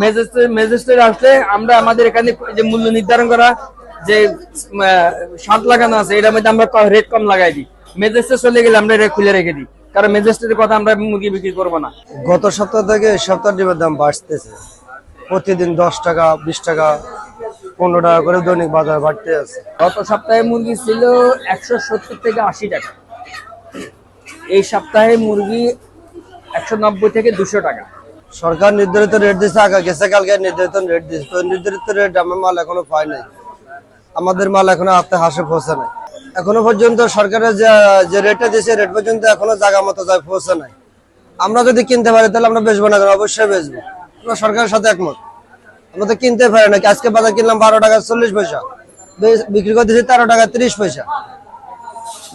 Magistrate আসলে আমরা আমাদের এখানে যে মূল্য নির্ধারণ করা যে সাত লাগানো আছে এটার মধ্যে আমরা রেট কম লাগাই দিই। ম্যাজিস্ট্রেট চলে গেলে আমরা এটা খুলে রেখে দিই। কারণ ম্যাজিস্ট্রেটের কথা আমরা মুরগি বিক্রি করব না। গত সপ্তাহ থেকে এই সপ্তাহ ডিমের দাম বাড়তেছে। প্রতিদিন দশ টাকা বিশ টাকা পনেরো টাকা করে দৈনিক বাজার বাড়তে আছে। গত সপ্তাহে মুরগি ছিল একশো সত্তর থেকে আশি টাকা। এই সপ্তাহে মুরগি একশো নব্বই থেকে দুশো টাকা। সরকার নির্ধারিত রেট দিচ্ছে আগে গেছে, কালকে নির্ধারিত রেট দিচ্ছে তো নির্ধারিত রেট আমার মাল এখনও পাই নাই। আমাদের মাল এখনও হাতে হাসে পৌঁছে নাই। এখনও পর্যন্ত সরকারের যে যে রেটটা দিয়েছে রেট পর্যন্ত এখনও জায়গা মতো যায় পৌঁছে নাই। আমরা যদি কিনতে পারি, তাহলে আমরা বেচবো না? অবশ্যই বেচবো। আমরা সরকারের সাথে একমত। আমরা তো কিনতে পারি না। আজকে বাজার কিনলাম বারো টাকা চল্লিশ পয়সা। বিক্রি করে দিচ্ছি তেরো টাকা তিরিশ পয়সা।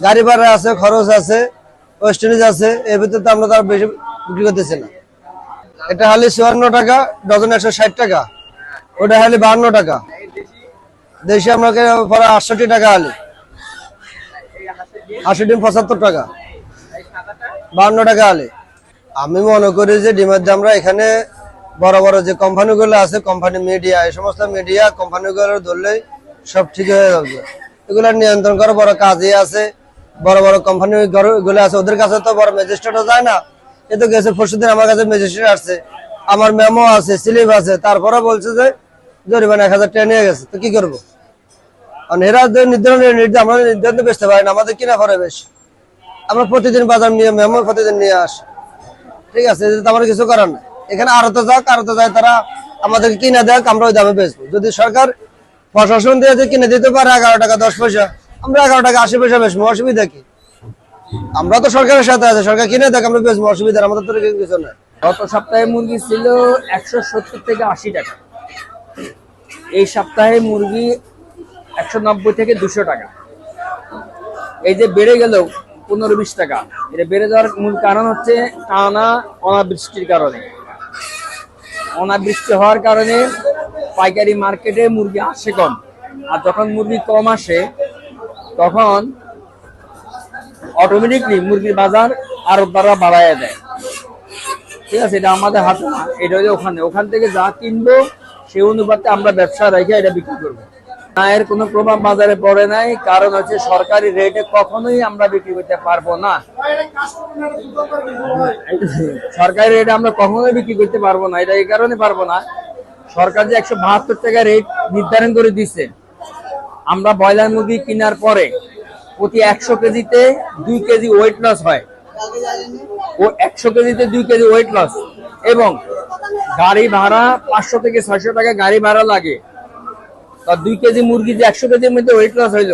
গাড়ি ভাড়া আছে, খরচ আছে, ওয়েস্ট ইন্ডিজ আছে, এর ভিতরে তো আমরা তার বেশি বিক্রি করতেছি না। এটা হালি চুয়ান্ন টাকা, ডজন একশো ষাট টাকা। ওটা হালি বাহান্ন টাকা। দেশে আমাকে পরে আটষট্টি টাকা হালি। ডিম পঁচাত্তর টাকা। বাহান্ন টাকা হালি। আমি মনে করি যে ডিমের দামরা এখানে বড় বড় যে কোম্পানিগুলো আছে, কোম্পানি মিডিয়া, এই সমস্ত মিডিয়া কোম্পানিগুলো ধরলেই সব ঠিক হয়ে যাবে। এগুলো নিয়ন্ত্রণ করা বড় কাজই আছে। বড় বড় কোম্পানি গুলো আছে, ওদের কাছে তো বড় ম্যাজিস্ট্রেটও যায় না। এ তো গেছে পরশু দিন আমার কাছে ম্যাজিস্ট্রেট আসছে। আমার মেমো আছে স্লিপ আছে, তারপরে বলছে যে জরিমানা এক হাজার টাকা নিয়ে গেছে। তো কি করব? কারণ এরা নির্ধারণ আমরা নির্ধারণ বেচতে পারি না, আমাদের কিনা পরে বেশ। আমরা প্রতিদিন বাজার নিয়ে মেমো প্রতিদিন নিয়ে আসি। ঠিক আছে আমার কিছু করার নাই। এখানে আরতে যাক আরতে যায়, তারা আমাদেরকে কিনে দেখ আমরা ওই দামে বেচবো। যদি সরকার প্রশাসন দিয়ে কিনে দিতে পারে এগারো টাকা, দশ পয়সা, আমরা এগারো টাকা আশি পয়সা বেচবো, অসুবিধা কি? আমরা তো সরকারের সাথে আছে, সরকার কিনে দেখ, আমরা বেচবো অসুবিধা আমাদের তো কিছু নাই। গত সপ্তাহে মুরগি ছিল একশো সত্তর থেকে আশি টাকা। এই সপ্তাহে মুরগি একশো নব্বই থেকে দুশো টাকা। এই যে বেড়ে গেল পনেরো বিশ টাকা। এটা বেড়ে যাওয়ার মূল কারণ হচ্ছে টানা অনাবৃষ্টির কারণে। অনাবৃষ্টি হওয়ার কারণে পাইকারি মার্কেটে মুরগি আসে কম। আর যখন মুরগি কম আসে, তখন অটোমেটিকলি মুরগির বাজার আরও দ্বারা বাড়াইয়া দেয়। ঠিক আছে, এটা আমাদের হাতে না, এটা ওখানে। ওখান থেকে যা কিনবো, সেই অনুপাতে আমরা ব্যবসা রেখে এটা বিক্রি করব। না, এর কোনো প্রভাব বাজারে পড়ে নাই, কারণ হচ্ছে সরকারি রেটে কখনোই আমরা বিক্রি করতে পারব না। সরকারি রেটে আমরা কখনোই বিক্রি করতে পারব না, এটা এই কারণে পারব না। সরকার যে একশো বাহাত্তর টাকা রেট নির্ধারণ করে দিচ্ছে আমরা ব্রয়লার মুরগি কেনার পরে প্রতি একশো কেজিতে দুই কেজি ওয়েট লস হয়। ও একশো কেজিতে দুই কেজি ওয়েট লস এবং গাড়ি ভাড়া পাঁচশো থেকে ছয়শো টাকা গাড়ি ভাড়া লাগে। তা দুই কেজি মুরগি যে একশো কেজির মধ্যে ওয়েট লস হইল,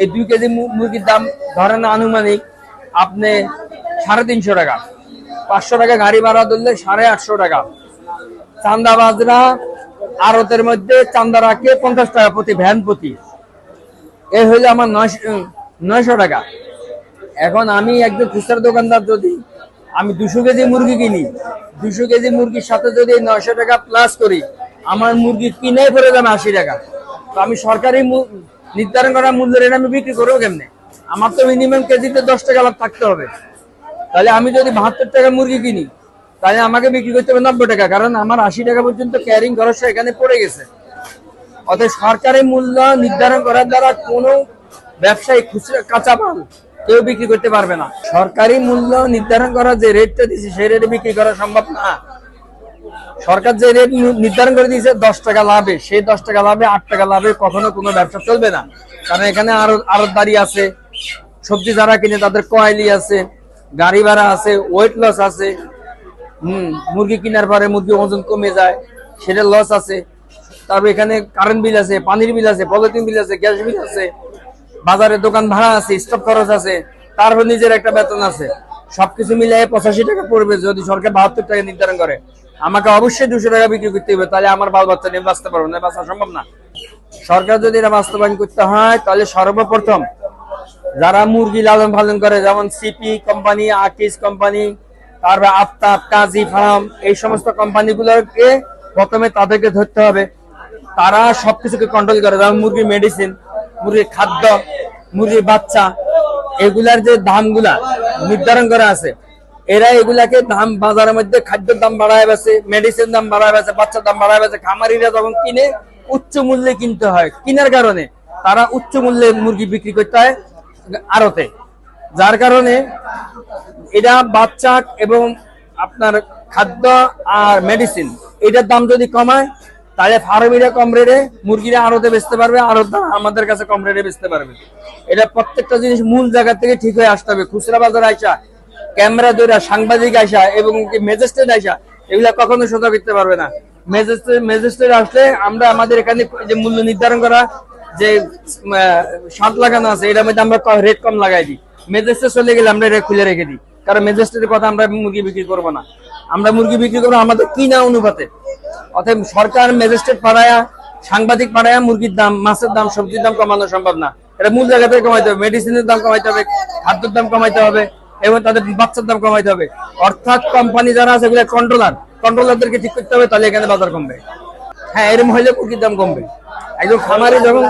এই দুই কেজি মুরগির দাম ধরেন আনুমানিক আপনি সাড়ে তিনশো টাকা। পাঁচশো টাকা গাড়ি ভাড়া ধরলে সাড়ে আটশো টাকা। চান্দাবাজরা আড়তের মধ্যে চান্দা রাখে পঞ্চাশ টাকা প্রতি, ভ্যান প্রতি। এই হইল আমার নয়শো নয়শো টাকা। এখন আমি একজন খুচরা দোকানদার যদি আমি দুশো কেজি মুরগি কিনি, দুশো কেজি মুরগির সাথে যদি নয়শো টাকা প্লাস করি, আমার মুরগি কিনে পড়ে যাবে আশি টাকা। তো আমি সরকারি নির্ধারণ করা মূল্য রেট আমি বিক্রি করব কেমনে? আমার তো মিনিমাম কেজিতে দশ টাকা লাভ থাকতে হবে। তাহলে আমি যদি বাহাত্তর টাকা মুরগি কিনি, তাহলে আমাকে বিক্রি করতে হবে নব্বই টাকা, কারণ আমার আশি টাকা পর্যন্ত ক্যারিং খরচ এখানে পড়ে গেছে। অতএব সরকারি মূল্য নির্ধারণ করার দ্বারা কোনো ব্যবসায়ী খুচরা কাঁচা মাল কেউ বিক্রি করতে পারবে না। সরকারি মূল্য নির্ধারণ করা যে রেটটা দিচ্ছে সেই রেটে বিক্রি করা সম্ভব না। সরকার যে রেট নির্ধারণ করে দিয়েছে, দশ টাকা লাভে, সেই দশ টাকা লাভে, আট টাকা লাভে কখনো কোনো ব্যবসা চলবে না। কারণ এখানে আরও আরও দাঁড়িয়ে আছে, সবজি যারা কিনে তাদের কয়েলি আছে, গাড়ি ভাড়া আছে ওয়েট লস আছে। হম, মুরগি কেনার পরে মুরগি ওজন কমে যায়, সেটা লস আছে। তারপর এখানে কারেন্ট বিল আছে, পানির বিল আছে পলিথিন বিল আছে গ্যাস বিল আছে। বাজারে দোকান ভাড়া আছে স্টক খরচ আছে, তারপর নিজের একটা বেতন আছে। সবকিছু মিলিয়ে পঁচাশি টাকা পড়বে যদি সরকার বাহাত্তর টাকা নির্ধারণ করে। আমাকে অবশ্যই দুশো টাকা বিক্রি করতে হবে, তাহলে আমার বাল বাচ্চা নিয়ে বাঁচতে পারব না বাঁচা সম্ভব না। সরকার যদি এটা বাস্তবায়ন করতে হয়, তাহলে সর্বপ্রথম যারা মুরগি লালন পালন করে, যেমন সিপি কোম্পানি আকিস কোম্পানি তারপর আফতাব কাজী ফার্ম এই সমস্ত কোম্পানিগুলোকে প্রথমে তাদেরকে ধরতে হবে। তারা সবকিছুকে কন্ট্রোল করে, যেমন মুরগির মেডিসিন মুরগির খাদ্য মুরগির বাচ্চা, এগুলার যে দামগুলা নির্ধারণ করা আছে, এরা এগুলাকে দাম বাজারের মধ্যে খাদ্যের দাম বাড়ায় বেছে মেডিসিন দাম বাড়ায় বেছে, বাচ্চার দাম বাড়ায় বেছে, খামারিরা যখন কিনে উচ্চ মূল্যে কিনতে হয়, কিনার কারণে তারা উচ্চ মূল্যে মুরগি বিক্রি করতে হয় আড়তে। যার কারণে এটা বাচ্চা এবং আপনার খাদ্য আর মেডিসিন এটার দাম যদি কমায় তাহলে ফার্মিরা কম রেটে মুরগিরা আড়তে বেচতে পারবে, আর আমাদের কাছে কম রেটে বেচতে পারবে। এটা প্রত্যেকটা জিনিস মূল জায়গা থেকে ঠিক হয়ে আসতে হবে। খুচরা বাজার আইসা, ক্যামেরা ধরে সাংবাদিক আইসা, এবং ম্যাজিস্ট্রেট আইসা, এগুলা কখনো সোজা করতে পারবে না। ম্যাজিস্ট্রেট ম্যাজিস্ট্রেট আসলে আমরা আমাদের এখানে যে মূল্য নির্ধারণ করা, যে সাত লাগানো আছে, এটার মধ্যে আমরা রেট কম লাগাই দিই। ম্যাজিস্ট্রেট চলে গেলে আমরা এটা খুলে রেখে দিই। কারণ ম্যাজিস্ট্রেটের কথা আমরা মুরগি বিক্রি করব না। আমরা মুরগি বিক্রি করব আমাদের কিনা অনুপাতে। অতএব সরকার, ম্যাজিস্ট্রেট পাড়ায়া, সাংবাদিক পাড়ায়া, মুরগির দাম, মাছের দাম, সবজির দাম কমানো সম্ভব না। এটা মূল জায়গা থেকে কমাইতে হবে। মেডিসিনের দাম কমাইতে হবে, খাদ্যের দাম কমাইতে হবে, এবং তাদের বাচ্চার দাম কমাইতে হবে। অর্থাৎ কোম্পানি যারা আছে, এগুলো কন্ট্রোলার কন্ট্রোলারদেরকে ঠিক করতে হবে, তাহলে এখানে বাজার কমবে। হ্যাঁ এরম হইলে মুরগির দাম কমবে। একদম খামারে যখন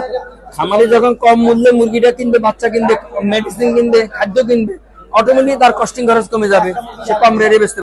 খামারে যখন কম মূল্যে মুরগিটা কিনবে, বাচ্চা কিনবে মেডিসিন কিনবে, খাদ্য কিনবে অটোমেটিক তার কস্টিং খরচ কমে যাবে। সে কম রেটে বেচতে